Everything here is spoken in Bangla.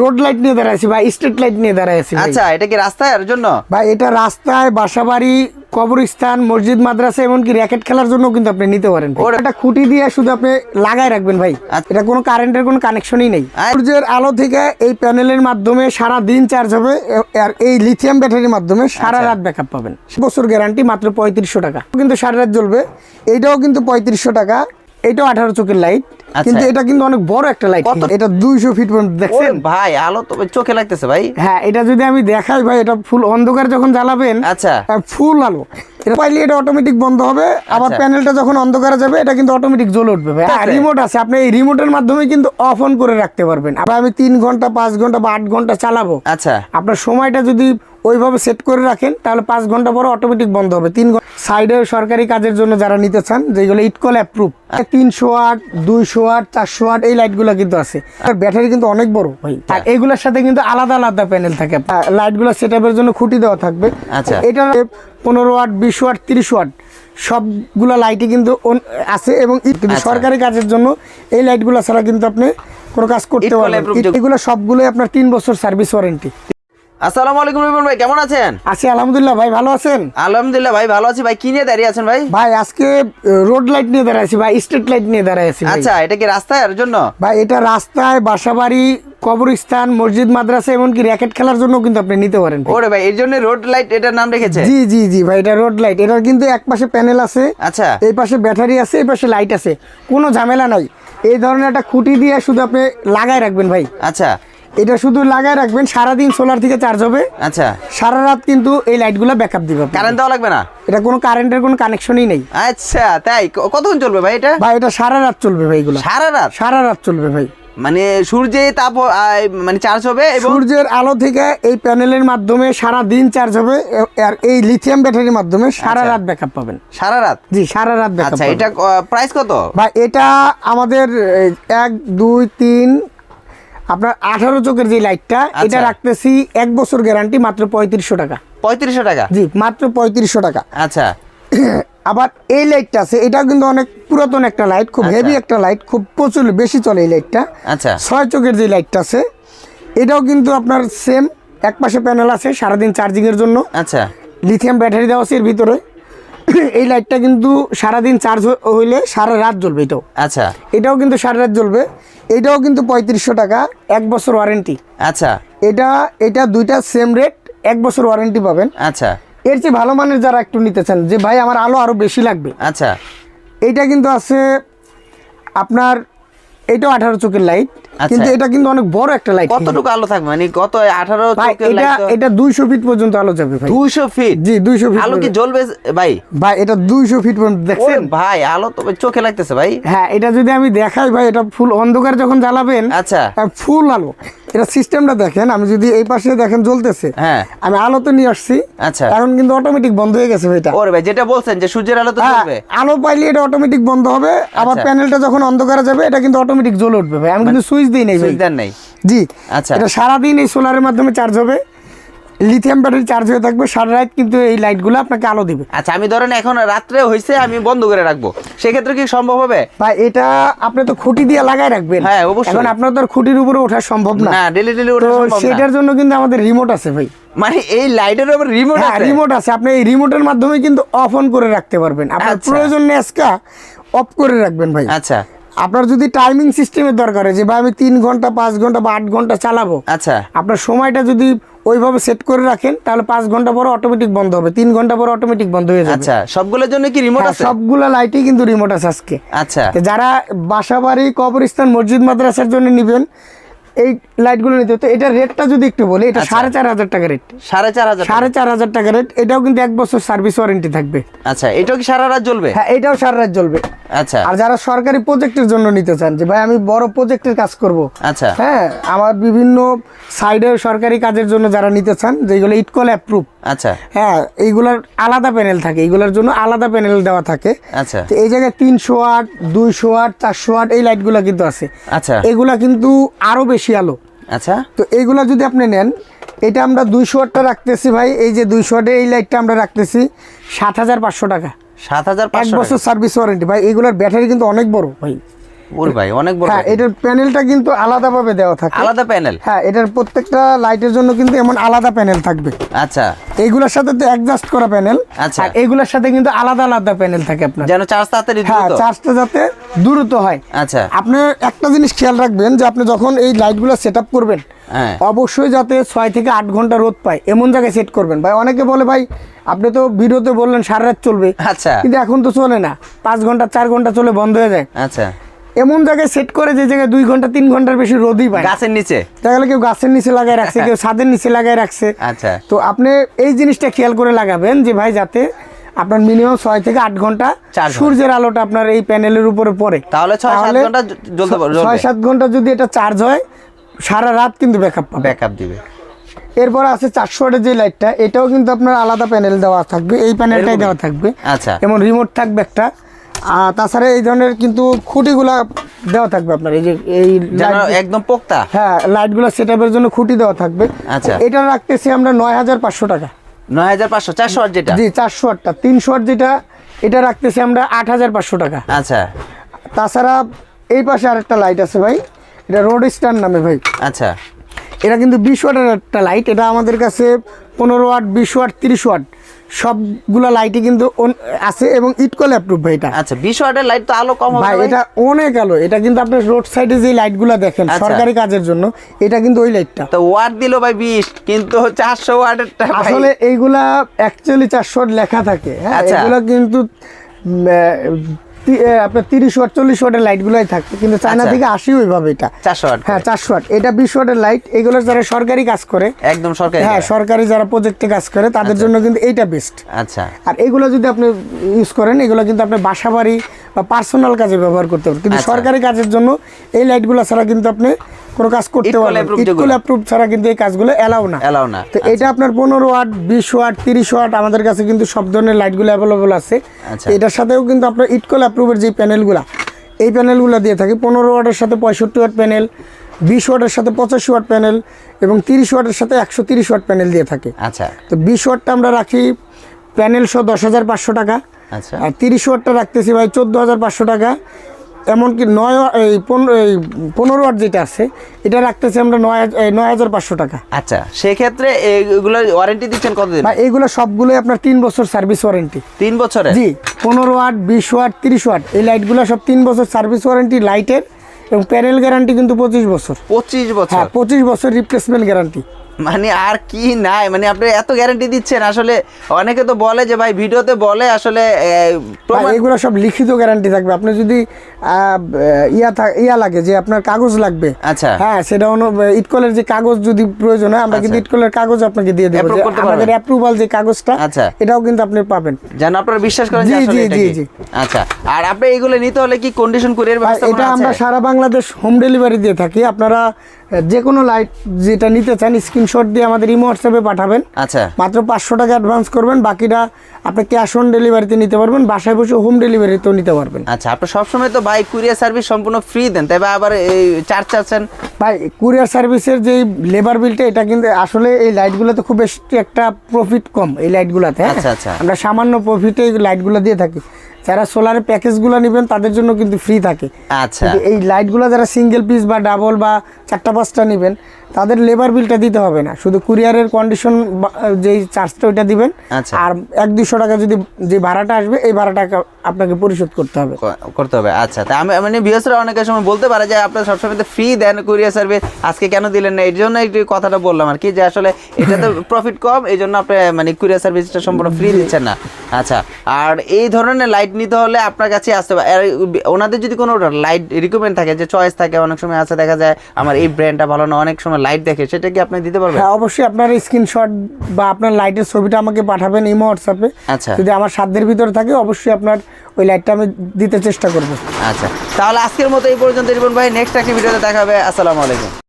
রোড লাইট নিয়ে দাঁড়াইছি বা স্ট্রিট লাইট নিয়ে দাঁড়াইছি ভাই। আচ্ছা এটা কি রাস্তায় এর জন্য ভাই এটা রাস্তায় বাসাবাড়ি কবরস্থান মসজিদ মাদ্রাসা এমনকি র্যাকেট খেলার জন্য কিন্তু আপনি নিতে পারেন এটা খুঁটি দিয়ে শুধু আপনি লাগাই রাখবেন ভাই আচ্ছা। এটা কোনো কারেন্টের কোনো কানেকশনই নেই আচ্ছা। সূর্যের আলো থেকে এই প্যানেলের মাধ্যমে সারা দিন চার্জ হবে আর এই লিথিয়াম ব্যাটারির মাধ্যমে সারা আচ্ছা। রাত ব্যাকআপ পাবেন বছর গ্যারান্টি মাত্র পঁয়ত্রিশশো টাকা কিন্তু সারা রাত জ্বলবে এইটাও কিন্তু পঁয়ত্রিশশো টাকা এটাও আঠারো চোখের লাইট আচ্ছা। কিন্তু এটা কিন্তু অনেক বড় একটা লাইট এটা দুইশো ফিট পর্যন্ত দেখছেন? ভাই আলো তো চোখে লাগতেছে ভাই। হ্যাঁ এটা যদি আমি দেখাই ভাই এটা ফুল অন্ধকার যখন জ্বালাবেন আচ্ছা। ফুল আলো। এটা পাইলে এটা অটোমেটিক বন্ধ হবে আবার আচ্ছা। প্যানেলটা যখন অন্ধকারে যাবে এটা কিন্তু অটোমেটিক জ্বলে উঠবে ভাই। রিমোট আছে। আপনি এই রিমোটের মাধ্যমে কিন্তু অফ অন করে রাখতে পারবেন। আবার আমি তিন ঘণ্টা পাঁচ ঘণ্টা বা আট ঘণ্টা চালাবো। আচ্ছা। আপনার সময়টা যদি ওইভাবে সেট করে রাখেন তাহলে পাঁচ ঘণ্টা পরে অটোমেটিক বন্ধ হবে। তিন ঘণ্টা সাইডে সরকারি কাজের জন্য যারা নিতে চান যেগুলো ইটকল অ্যাপ্রুভ তিনশো আট দুইশো আট চারশো আট এই লাইটগুলো কিন্তু আছে। আর ব্যাটারি কিন্তু অনেক বড় ভাই। আর এগুলোর সাথে কিন্তু আলাদা আলাদা প্যানেল থাকে। লাইটগুলো সেট আপের জন্য খুঁটি দেওয়া থাকবে। আচ্ছা। এটা পনেরো ওয়াট বিশ ওয়াট তিরিশ ওয়াট সবগুলা লাইটই কিন্তু আছে এবং আচ্ছা। সরকারি কাজের জন্য এই লাইটগুলো ছাড়া কিন্তু আপনি কোনো কাজ করতে পারবেন এগুলো সবগুলোই আপনার তিন বছর সার্ভিস ওয়ারেন্টি আসসালামু আলাইকুম ভাই কেমন আছেন? আছি আলহামদুলিল্লাহ ভাই ভালো আছেন? আলহামদুলিল্লাহ ভাই ভালো আছি ভাই কি নিয়ে দাঁড়িয়ে আছেন ভাই? ভাই আজকে রোড লাইট নিয়ে ভাই স্ট্রিট লাইট নিয়ে ভাই। আচ্ছা এটা কি রাস্তায় এর জন্য? ভাই এটা রাস্তায় বাসাবাড়ি কবরস্থান মসজিদ মাদ্রাসা এমনকি র্যাকেট খেলার জন্য কিন্তু আপনি নিতে পারেন ভাই। ওরে ভাই এর জন্য রোড লাইট এটার নাম রেখেছে? জি জি জি ভাই এটা রোড লাইট এটার কিন্তু এক পাশে প্যানেল আছে আচ্ছা। এই পাশে ব্যাটারি আছে এই পাশে লাইট আছে। কোনো ঝামেলা নাই। এই ধরনের একটা খুঁটি দিয়ে শুধু আপনি লাগাই রাখবেন ভাই। আচ্ছা এটা শুধু লাগাই রাখবেন সারাদিন সোলার থেকে চার্জ হবে। আচ্ছা। সারা রাত কিন্তু এই লাইটগুলো ব্যাকআপ দিবে কারেন্ট দেওয়া লাগবে না? এটা কোনো কারেন্টের কোনো কানেকশনই নেই। আচ্ছা তাই। কতক্ষণ চলবে ভাই এটা? ভাই এটা সারা রাত চলবে ভাই এগুলো। সারা রাত? সারা রাত চলবে ভাই। মানে সূর্যে তাপ মানে চার্জ হবে এবং সূর্যের আলো থেকে এই প্যানেলের মাধ্যমে সারা দিন চার্জ হবে আর এই লিথিয়াম ব্যাটারির মাধ্যমে সারা আচ্ছা। রাত ব্যাকআপ পাবেন। সারা রাত? জি সারা রাত ব্যাকআপ আচ্ছা এটা প্রাইস কত? ভাই এটা আমাদের এক দুই তিন আপনার আঠারো চোখের যে লাইটটা এটা আচ্ছা। রাখতেছি এক বছর গ্যারান্টি মাত্র পঁয়ত্রিশশো টাকা। পঁয়ত্রিশশো টাকা? জি মাত্র পঁয়ত্রিশশো টাকা। আচ্ছা। আবার এই লাইটটা আছে এটা কিন্তু অনেক পুরাতন একটা লাইট খুব আচ্ছা। হেভি একটা লাইট খুব প্রচুর বেশি চলে এই লাইটটা। আচ্ছা। ছয় চোখের যে লাইটটা আছে এটাও কিন্তু আপনার সেম এক পাশে প্যানেল আছে সারাদিন চার্জিংয়ের জন্য। আচ্ছা। লিথিয়াম ব্যাটারি দেওয়া আছে এর ভিতরে। এই লাইটটা কিন্তু সারাদিন চার্জ হইলে সারা রাত জ্বলবে এটাও। আচ্ছা। এটাও কিন্তু সারা রাত জ্বলবে। এটাও কিন্তু পঁয়ত্রিশশো টাকা এক বছর ওয়ারেন্টি আচ্ছা। এটা এটা দুইটা সেম রেট এক বছর ওয়ারেন্টি পাবেন। আচ্ছা। এর চেয়ে ভালো মানের যারা একটু নিতে চান যে ভাই আমার আলো আরও বেশি লাগবে। আচ্ছা। এইটা কিন্তু আছে আপনার এটাও আঠারো চোখের লাইট আচ্ছা। কিন্তু এটা কিন্তু অনেক বড় একটা লাইট কতটুকু আলো থাকবে? মানে কত আঠারো এটা এটা দুইশো ফিট পর্যন্ত আলো যাবে ভাই। দুইশো ফিট জি দুইশো ফিট আলো কি জ্বলবে ভাই? ভাই এটা দুইশো ফিট পর্যন্ত দেখছেন? ভাই আলো তো চোখে লাগতেছে ভাই। হ্যাঁ এটা যদি আমি দেখাই ভাই এটা ফুল অন্ধকার যখন জ্বালাবেন আচ্ছা। ফুল আলো। এটা সিস্টেমটা দেখেন আমি যদি এই পাশে দেখেন জ্বলতেছে হ্যাঁ। আমি আলো তো নিয়ে আসছি আচ্ছা। এখন কিন্তু অটোমেটিক বন্ধ হয়ে গেছে এটা ওরে ভাই যেটা বলছেন যে সূর্যের আলো তো হ্যাঁ, জ্বলবে। আলো পাইলে এটা অটোমেটিক বন্ধ হবে আবার আচ্ছা। প্যানেলটা যখন অন্ধকারে যাবে এটা কিন্তু অটোমেটিক জ্বলে উঠবে ভাই। আমি কিন্তু সুইচ দিই নাই সুইচ দেন নাই। জি আচ্ছা। এটা সারাদিন এই সোলারের মাধ্যমে চার্জ হবে। লিথিয়াম ব্যাটারি চার্জ হয়ে থাকবে সারা রাত কিন্তু এই লাইটগুলো আপনাকে আলো দিবে। আচ্ছা আমি ধরেন এখন রাত্রে হয়েছে আমি বন্ধ করে রাখব। সেক্ষেত্রে কি সম্ভব হবে? ভাই এটা আপনি তো খুঁটি দিয়ে লাগাই রাখবেন। হ্যাঁ, অবশ্যই। এখন আপনার তো খুঁটির উপরে ওঠা সম্ভব না। না ডেলি ডেলি তো সম্ভব না। সেটার জন্য কিন্তু আমাদের রিমোট আছে ভাই। মানে এই লাইটের উপর রিমোট হ্যাঁ আছে? রিমোট আছে। আপনি এই রিমোটের মাধ্যমে কিন্তু অফ অন করে রাখতে পারবেন। আপনার আচ্ছা। প্রয়োজন নেই আজকা অফ করে রাখবেন ভাই। আচ্ছা। আপনার যদি টাইমিং সিস্টেমের দরকার হয় যে ভাই আমি তিন ঘণ্টা পাঁচ ঘণ্টা বা আট ঘণ্টা চালাবো আচ্ছা। আপনার সময়টা যদি ওইভাবে সেট করে রাখেন তাহলে পাঁচ ঘণ্টা পরে অটোমেটিক বন্ধ হবে তিন ঘণ্টা পরে অটোমেটিক বন্ধ হয়ে যাবে। আচ্ছা সবগুলোর জন্য কি রিমোট হ্যাঁ, আছে? সবগুলো লাইটই কিন্তু রিমোট আছে আজকে। আচ্ছা। যারা বাসাবাড়ি কবরস্থান মসজিদ মাদ্রাসার জন্য নিবেন এই লাইটগুলো নিতে তো এটা রেটটা যদি একটু বলি এটা আচ্ছা। সাড়ে চার হাজার টাকা রেট সাড়ে চার হাজার সাড়ে চার হাজার টাকা রেট এটাও কিন্তু এক বছর সার্ভিস ওয়ারেন্টি থাকবে। আচ্ছা এটাও কি সারা রাত জ্বলবে? হ্যাঁ এটাও সারা রাত জ্বলবে। আচ্ছা। আর যারা সরকারি প্রজেক্টের জন্য নিতে চান যে ভাই আমি বড় প্রজেক্টের কাজ করব। আচ্ছা। হ্যাঁ আমার বিভিন্ন সাইডের সরকারি কাজের জন্য যারা নিতে চান যেগুলো ইটকল অ্যাপ্রুভ আচ্ছা। হ্যাঁ এইগুলার আলাদা প্যানেল থাকে এইগুলোর জন্য আলাদা প্যানেল দেওয়া থাকে। আচ্ছা। তো এই জায়গায় তিনশো আট দুইশো আট চারশো আট এই লাইটগুলো কিন্তু আছে। আচ্ছা। এগুলা কিন্তু আরও বেশি আলো। আচ্ছা। তো এইগুলা যদি আপনি নেন এটা আমরা দুইশো আটটা রাখতেছি ভাই এই যে দুইশো আটের এই লাইটটা আমরা রাখতেছি সাত হাজার পাঁচশো টাকা। সাত হাজার এক বছর সার্ভিস ওয়ারেন্টি। ভাই এইগুলোর ব্যাটারি কিন্তু অনেক বড় ভাই। ওরে ভাই অনেক বড় হ্যাঁ এটার প্যানেলটা কিন্তু আলাদাভাবে দেওয়া থাকে। আলাদা প্যানেল হ্যাঁ এটার প্রত্যেকটা লাইটের জন্য কিন্তু এমন আলাদা প্যানেল থাকবে। আচ্ছা। এইগুলোর সাথে তো অ্যাডজাস্ট করা প্যানেল আচ্ছা। আর এইগুলোর সাথে কিন্তু আলাদা আলাদা প্যানেল থাকে আপনার। যেন চার্জ তাড়াতাড়ি হ্যাঁ চার্জটা যাতে দ্রুত হয়। আচ্ছা। আপনি একটা জিনিস খেয়াল রাখবেন যে আপনি যখন এই লাইটগুলো সেট আপ করবেন হ্যাঁ। অবশ্যই যাতে ছয় থেকে আট ঘণ্টা রোদ পায় এমন জায়গায় সেট করবেন। ভাই অনেকে বলে ভাই আপনি তো ভিডিওতে বললেন সারা রাত চলবে। আচ্ছা। কিন্তু এখন তো চলে না। পাঁচ ঘণ্টা চার ঘণ্টা চলে বন্ধ হয়ে যায়। আচ্ছা। এমন জায়গায় সেট করে যে জায়গায় দুই ঘণ্টা তিন ঘণ্টার বেশি রোদই পায় গাছের নিচে? দেখা গেলো কেউ গাছের নিচে লাগায় রাখছে কেউ ছাদের নিচে লাগায় রাখছে। আচ্ছা। তো আপনি এই জিনিসটা খেয়াল করে লাগাবেন যে ভাই যাতে আপনার মিনিমাম ছয় থেকে আট ঘণ্টা সূর্যের আলোটা আপনার এই প্যানেলের উপরে পড়ে। তাহলে। ছয় সাত ঘণ্টা যদি এটা চার্জ হয় সারা রাত কিন্তু ব্যাকআপ পাবে। ব্যাকআপ দিবে। এরপরে আছে চারশো ওয়াটের যে লাইটটা এটাও কিন্তু আপনার আলাদা প্যানেল দেওয়া থাকবে এই প্যানেলটাই দেওয়া থাকবে। আচ্ছা। যেমন রিমোট থাকবে একটা আর তাছাড়া এই ধরনের কিন্তু খুঁটিগুলা দেওয়া থাকবে আপনার এই যে এই একদম পোক্তা? হ্যাঁ লাইটগুলো সেট আপের জন্য খুঁটি দেওয়া থাকবে। আচ্ছা। এটা রাখতেছি আমরা নয় হাজার পাঁচশো টাকা। নয় হাজার পাঁচশো চারশো ওয়াট যেটা? জি চারশো আটটা। তিনশো আট যেটা এটা রাখতেছি আমরা আট হাজার পাঁচশো টাকা। আচ্ছা। তাছাড়া এই পাশে আরেকটা লাইট আছে ভাই। এটা রোড স্টার নামে ভাই। আচ্ছা। এটা কিন্তু বিশ ওয়াটের একটা লাইট এটা আমাদের কাছে পনেরো ওয়াট বিশ ওয়াট তিরিশ ওয়াট। সবগুলা লাইটই কিন্তু আছে এবং ইটকল অ্যাপ্রুভ ভাই এটা আচ্ছা বিশ ওয়াটের লাইট তো আলো কম হবে ভাই। এটা অনেক আলো এটা কিন্তু আপনি রোড সাইডে যে লাইটগুলো দেখেন আচ্ছা। সরকারি কাজের জন্য এটা কিন্তু ওই লাইটটা তো ওয়াট দিল ভাই বিশ কিন্তু 400 ওয়াটের টা আসলে এইগুলা অ্যাকচুয়ালি চারশো লেখা থাকে হ্যাঁ আচ্ছা। এগুলো কিন্তু আপনার তিরিশ ওয়াট চল্লিশ ওয়াটের লাইটগুলোই থাকে কিন্তু চায়না আচ্ছা। থেকে আসি ওইভাবে এটা। চারশো ওয়াট হ্যাঁ চারশো ওয়াট। এটা বিশ ওয়াটের লাইট এগুলো যারা সরকারি কাজ করে একদম সরকারি হ্যাঁ সরকারি যারা প্রজেক্টে কাজ করে তাদের জন্য কিন্তু এইটা বেস্ট আচ্ছা। আর এগুলো যদি আপনি ইউজ করেন এগুলো কিন্তু আপনি বাসা বাড়ি বা পার্সোনাল কাজে ব্যবহার করতে পারেন। কিন্তু আচ্ছা। সরকারি কাজের জন্য এই লাইটগুলো ছাড়া কিন্তু আপনি কোনো কাজ করতে পারবেন ইটকুল। অ্যাপ্রুভ ছাড়া কিন্তু এই কাজগুলো এলাও না। এলাও না। তো এটা আপনার পনেরো ওয়াট বিশ ওয়াট তিরিশ ওয়াট আমাদের কাছে কিন্তু সব ধরনের লাইটগুলো অ্যাভেলেবল আছে। আচ্ছা। এটার সাথেও কিন্তু আপনার ইটকল অ্যাপ্রুভের যে প্যানেলগুলো এই প্যানেলগুলো দিয়ে থাকে পনেরো ওয়াটের সাথে পঁয়ষট্টি ওয়াট প্যানেল বিশ ওয়াটের সাথে পঁচাশি ওয়াট প্যানেল এবং তিরিশ ওয়াটের সাথে একশো তিরিশ ওয়াট প্যানেল দিয়ে থাকে। আচ্ছা। তো বিশ ওয়াটটা আমরা রাখি প্যানেল সহ দশ হাজার পাঁচশো টাকা। আচ্ছা। আর তিরিশ ওয়াটটা রাখতেছি ভাই চোদ্দ হাজার পাঁচশো টাকা। এমনকি নয় এই পনেরো এই পনেরো ওয়াট যেটা আছে এটা রাখতেছি আমরা নয় হাজার- নয় হাজার পাঁচশো টাকা। আচ্ছা সেক্ষেত্রে এগুলোর ওয়ারেন্টি দিচ্ছেন কতদিন? এইগুলো সবগুলোই আপনার তিন বছর সার্ভিস ওয়ারেন্টি তিন বছরে জি পনেরো ওয়াট বিশ ওয়াট তিরিশ ওয়াট এই লাইটগুলো সব তিন বছর সার্ভিস ওয়ারেন্টি লাইটের এবং প্যানেল গ্যারান্টি কিন্তু পঁচিশ বছর। পঁচিশ বছর? হ্যাঁ পঁচিশ বছর রিপ্লেসমেন্ট গ্যারান্টি মানে আর কি নাই? মানে আপনি এত গ্যারান্টি দিচ্ছেন আসলে অনেকে তো বলে যে ভাই ভিডিওতে বলে আসলে এগুলো সব লিখিত গ্যারান্টি থাকবে। আপনি যদি ইয়া ইয়া লাগে যে আপনার কাগজ লাগবে আচ্ছা। হ্যাঁ সেটা হলো ইটকলের যে কাগজ যদি প্রয়োজন হয় আমরা কিন্তু আচ্ছা। ইটকলের কাগজ আপনাকে দিয়ে দেবো। আমাদের অ্যাপ্রুভাল যে কাগজটা আচ্ছা। এটাও কিন্তু আপনি পাবেন। যেন আপনারা বিশ্বাস করেন জি, জি, জি, জি। আচ্ছা। আর আপনি এইগুলো নিতে হলে কি কন্ডিশন কুরিয়ার ব্যবস্থা এটা আমরা সারা বাংলাদেশ হোম ডেলিভারি দিয়ে থাকি। আপনারা যে কোনো লাইট যেটা নিতে চান স্ক্রিনশট দিয়ে আমাদের ইমো হোয়াটসঅ্যাপে পাঠাবেন। আচ্ছা। মাত্র পাঁচশো টাকা অ্যাডভান্স করবেন বাকিটা আপনি ক্যাশ অন ডেলিভারিতে নিতে পারবেন বাসায় বসে হোম ডেলিভারিতেও নিতে পারবেন। আচ্ছা আপনি সবসময় তো ভাই কুরিয়ার সার্ভিস সম্পূর্ণ ফ্রি দেন তবে আবার এই চার্জ চাচ্ছেন? ভাই কুরিয়ার সার্ভিসের যে লেবার বিলটা এটা কিন্তু আসলে এই লাইটগুলোতে খুব বেশি একটা প্রফিট কম এই লাইটগুলোতে হ্যাঁ? আচ্ছা, আচ্ছা। আমরা সামান্য প্রফিটে এই লাইটগুলো দিয়ে থাকি। যারা সোলারের প্যাকেজগুলো নেবেন তাদের জন্য কিন্তু ফ্রি থাকে। আচ্ছা। এই লাইটগুলো যারা সিঙ্গেল পিস বা ডাবল বা চারটা পাঁচটা নেবেন তাদের লেবার বিলটা দিতে হবে না। শুধু কুরিয়ারের কন্ডিশন যেই চার্জটা ওইটা দিবেন। আচ্ছা। আর এক দুশো টাকা যদি যে ভাড়াটা আসবে এই ভাড়াটা আপনাকে পরিশোধ করতে হবে। করতে হবে আচ্ছা। তা আমি মানে ভিউসরা অনেকের সময় বলতে পারে যে আপনারা সবসময় তো ফ্রি দেন কুরিয়ার সার্ভিস আজকে কেন দিলেন না? এই জন্য একটু কথাটা বললাম আর কি যে আসলে এটা তো প্রফিট কম এই জন্য আপনি মানে কুরিয়ার সার্ভিসটা সম্পূর্ণ ফ্রি দিচ্ছেন না। আচ্ছা আর এই ধরনের লাইট নিতে হলে আপনার কাছে আসতে হবে। আর ওনাদের যদি কোনো লাইট রিকমেন্ড থাকে যে চয়েস থাকে অনেক সময় আছে দেখা যায় আমার এই ব্র্যান্ডটা ভালো না অনেক সময় লাইট দেখে সেটা কি আপনি দিতে পারবেন? হ্যাঁ অবশ্যই আপনার স্ক্রিনশট বা আপনার লাইটের ছবিটা আমাকে পাঠাবেন ইমো হোয়াটসঅ্যাপে। আচ্ছা। যদি আমার সাধ্যের ভিতরে থাকে অবশ্যই আপনার ওই লাইটটা আমি দিতে চেষ্টা করব। আচ্ছা। তাহলে আজকের মতো এই পর্যন্ত রিপন ভাই। নেক্সট একটা ভিডিওতে দেখা হবে। আসসালামু আলাইকুম।